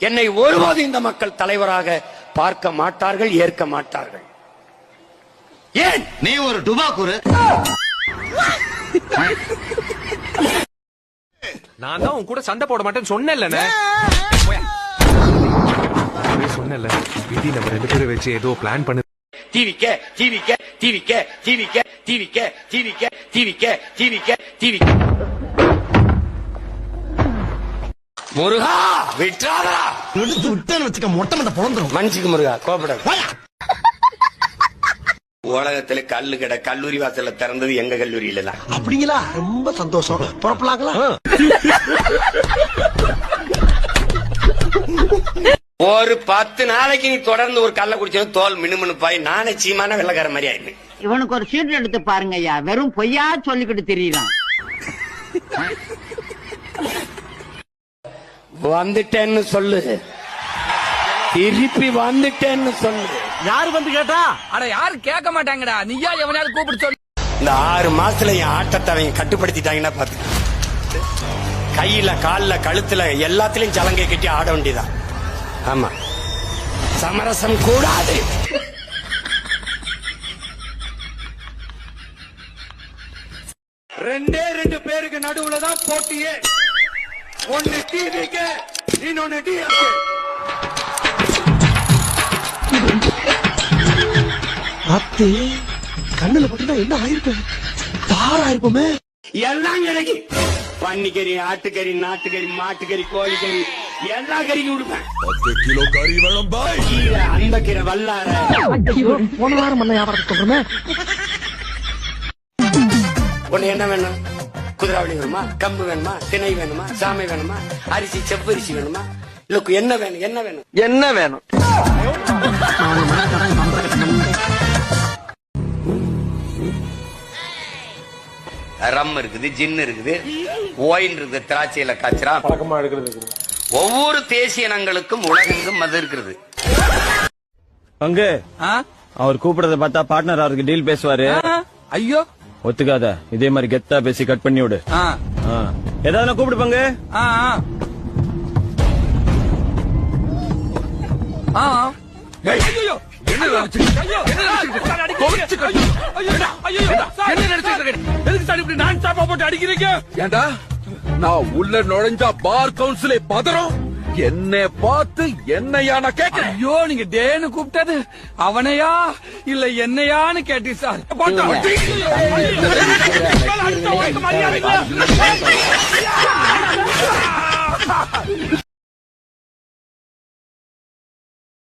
என்னை ஒருபோதும் இந்த மக்கள் தலைவராக பார்க்க மாட்டார்கள் ஏற்க மாட்டார்கள். ஏன்? நீ ஒரு டுபாக்கூரு நான் தான் உன் கூட சண்டை போட மாட்டேன்னு சொன்னேன்ல விதி நம்ம ரெண்டு பேரும் வச்சு ஏதோ பிளான் பண்ணு. டிவிக்க டிவிக்க டிவிக்க டிவிக்க டிவிக்க டிவிக்க டிவிக்க டிவிக்க டிவிக்க முருகா விட்டாரா விட்டேன்னு வச்சுக்க மொட்டை மட்ட பொழந்துரும் மன்னிச்சுக்கு முருகா கோபப்படாத. உலகத்துல கல்லு கடை கல்லூரி வாசல்ல திறந்தது எங்க கல்லூரியில தான். அப்படிங்களா? ரொம்ப சந்தோஷம். புறப்படலாங்களா? ஒரு பத்து நாளைக்கு நீ தொடர்ந்து ஒரு கல்ல குடிச்சா தோல் மினுமினுப்பாய் நானே சீமான வெள்ளக்கார மாதிரி ஆயிடுவேன். இவனுக்கு ஒரு சீட் எடுத்து பாருங்க ஐயா வெறும் பொய்யா சொல்லிக்கிட்டு தெரியலாம் வந்துட்டேன்னு சொல்லு. திருப்பி வந்துட்டேன்னு சொல்லு. யாரு வந்து கேட்டா? அட யாரும் கேட்க மாட்டாங்கடா. நீயா எவனையாவது கூப்பிட்டு சொல்லு. இந்த ஆறு மாசத்துல என் ஆட்டத்தை அவங்க கட்டுப்படுத்திட்டாங்கன்னா பாத்து. கையில கால்ல கழுத்துல எல்லாத்துலயும் சலங்கை கட்டி ஆட வேண்டியதான் ஆமா. சமரசம் கூடாது. ரெண்டே ரெண்டு பேருக்கு நடுவுல தான் போட்டியே. ஒன்னு டிவிக்கு இன்னொன்னு டிஎம்கே அத்தி கண்ணுல பட்டுனா என்ன ஆயிருப்பேன் தாரா இருப்போமே. எல்லாம் கிடைக்கும் பன்னிக்கறி ஆட்டுக்கறி நாட்டுக்கறி மாட்டுக்கறி கோழிக்கறி எல்லா கறியும் கொடுப்பேன் பத்து கிலோ கறி வேணும் பாய். அந்த கீரை வல்லார. போன வாரம் பண்ண வியாபாரத்தை சொல்றேன் உன்னை என்ன வேணும்? குதிராவளி வேணுமா? கம்பு வேணுமா? திணை வேணுமா? சாமை வேணுமா? அரிசி செவ்வரிசி வேணுமா? இல்ல என்ன வேணும்? என்ன வேணும்? என்ன வேணும்? ரம் இருக்குது ஜின் இருக்குது ஓயின் இருக்குது திராட்சையில காய்ச்சறா. ஒவ்வொரு தேசிய இனங்களுக்கும் உலகெங்கும் மது இருக்கிறது பங்கு அவர் கூப்பிடுறத பார்த்தா பார்ட்னர் அவருக்கு டீல் பேசுவாரு. ஐயோ ஒத்துக்காத. இதே மாதிரி கெத்தா பேசி கட் பண்ணி விடு. ஏதாவது கூப்பிடு பங்கு. நான் சாப்பா போட்டு அடிக்கிறீங்க? ஏண்டா? நான் உள்ள நுழைஞ்சா பார் கவுன்சிலே பதறோம். என்னை பார்த்து என்னையா நான் கேட்கிறேன் ஐயோ நீங்க டேன்னு கூப்பிட்டது அவனையா இல்ல என்னையான்னு கேட்டி சார் போட்டா.